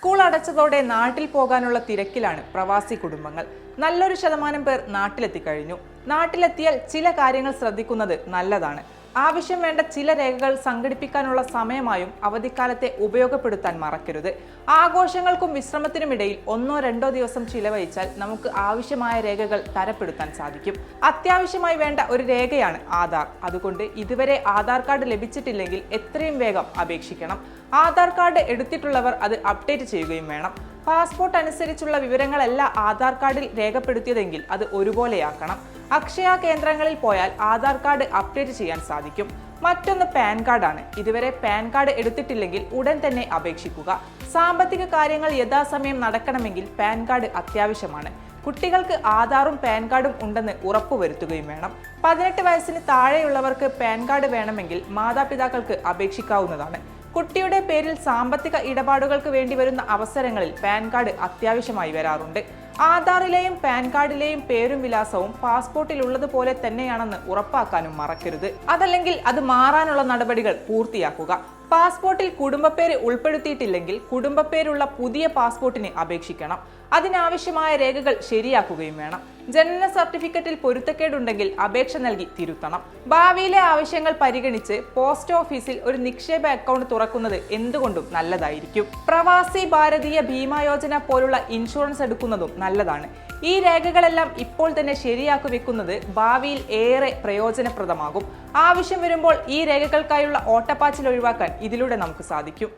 School അടച്ചതോടെ നാട്ടിൽ പോകാനുള്ള തിരക്കിലാണ് പ്രവാസി കുടുംബങ്ങൾ. നല്ലൊരു ശതമാനം പേർ നാട്ടിലെത്തിക്കഴിഞ്ഞു നാട്ടിലെത്തിയാൽ ചില കാര്യങ്ങൾ ശ്രദ്ധിക്കുന്നത് നല്ലതാണ്. ആവശ്യം വേണ്ട ചില രേഖകൾ സംഘടിപ്പിക്കാനുള്ള സമയമായും അവധിക്കാലത്തെ ഉപയോഗപ്പെടുത്താൻ മറക്കരുത്. ആഘോഷങ്ങൾക്കും വിശ്രമത്തിനുമിടയിൽ ഒന്നോ രണ്ടോ ദിവസം ചിലവഴിച്ചാൽ നമുക്ക് ആവശ്യമായ രേഖകൾ തരപ്പെടുത്താൻ സാധിക്കും. അത്യാവശ്യമായി വേണ്ട ഒരു രേഖയാണ് ആധാർ. അതുകൊണ്ട് ഇതുവരെ ആധാർ കാർഡ് ലഭിച്ചിട്ടില്ലെങ്കിൽ എത്രയും വേഗം അപേക്ഷിക്കണം. ആധാർ കാർഡ് എടുത്തിട്ടുള്ളവർ അത് അപ്ഡേറ്റ് ചെയ്യുകയും വേണം. പാസ്പോർട്ട് അനുസരിച്ചുള്ള വിവരങ്ങളല്ല ആധാർ കാർഡിൽ രേഖപ്പെടുത്തിയതെങ്കിൽ അത് ഒരുപോലെയാക്കണം. അക്ഷയ കേന്ദ്രങ്ങളിൽ പോയാൽ ആധാർ കാർഡ് അപ്ഡേറ്റ് ചെയ്യാൻ സാധിക്കും. മറ്റൊന്ന് പാൻ കാർഡാണ്. ഇതുവരെ പാൻ കാർഡ് എടുത്തിട്ടില്ലെങ്കിൽ ഉടൻ തന്നെ അപേക്ഷിക്കുക. സാമ്പത്തിക കാര്യങ്ങൾ യഥാസമയം നടക്കണമെങ്കിൽ പാൻ കാർഡ് അത്യാവശ്യമാണ്. കുട്ടികൾക്ക് ആധാറും പാൻ കാർഡും ഉണ്ടെന്ന് ഉറപ്പുവരുത്തുകയും വേണം. പതിനെട്ട് വയസ്സിന് താഴെയുള്ളവർക്ക് പാൻ കാർഡ് വേണമെങ്കിൽ മാതാപിതാക്കൾക്ക് അപേക്ഷിക്കാവുന്നതാണ്. കുട്ടിയുടെ പേരിൽ സാമ്പത്തിക ഇടപാടുകൾക്ക് വേണ്ടി വരുന്ന അവസരങ്ങളിൽ പാൻ കാർഡ് അത്യാവശ്യമായി വരാറുണ്ട്. ആധാറിലെയും പാൻ കാർഡിലെയും പേരും വിലാസവും പാസ്പോർട്ടിൽ ഉള്ളതുപോലെ തന്നെയാണെന്ന് ഉറപ്പാക്കാനും മറക്കരുത്. അതല്ലെങ്കിൽ അത് മാറാനുള്ള നടപടികൾ പൂർത്തിയാക്കുക. പാസ്പോർട്ടിൽ കുടുംബപ്പേര് ഉൾപ്പെടുത്തിയിട്ടില്ലെങ്കിൽ കുടുംബപ്പേരുള്ള പുതിയ പാസ്പോർട്ടിന് അപേക്ഷിക്കണം. അതിനാവശ്യമായ രേഖകൾ ശരിയാക്കുകയും വേണം. ജനന സർട്ടിഫിക്കറ്റിൽ പൊരുത്തക്കേടുണ്ടെങ്കിൽ അപേക്ഷ നൽകി തിരുത്തണം. ഭാവിയിലെ ആവശ്യങ്ങൾ പരിഗണിച്ച് പോസ്റ്റ് ഓഫീസിൽ ഒരു നിക്ഷേപ അക്കൗണ്ട് തുറക്കുന്നത് എന്തുകൊണ്ടും നല്ലതായിരിക്കും. പ്രവാസി ഭാരതീയ ഭീമാ യോജന പോലുള്ള ഇൻഷുറൻസ് എടുക്കുന്നതും നല്ലതാണ്. ഈ രേഖകളെല്ലാം ഇപ്പോൾ തന്നെ ശരിയാക്കി വെക്കുന്നത് ഭാവിയിൽ ഏറെ പ്രയോജനപ്രദമാകും. ആവശ്യം വരുമ്പോൾ ഈ രേഖകൾക്കായുള്ള ഓട്ടപ്പാച്ചിൽ ഒഴിവാക്കാൻ ഇതിലൂടെ നമുക്ക് സാധിക്കും.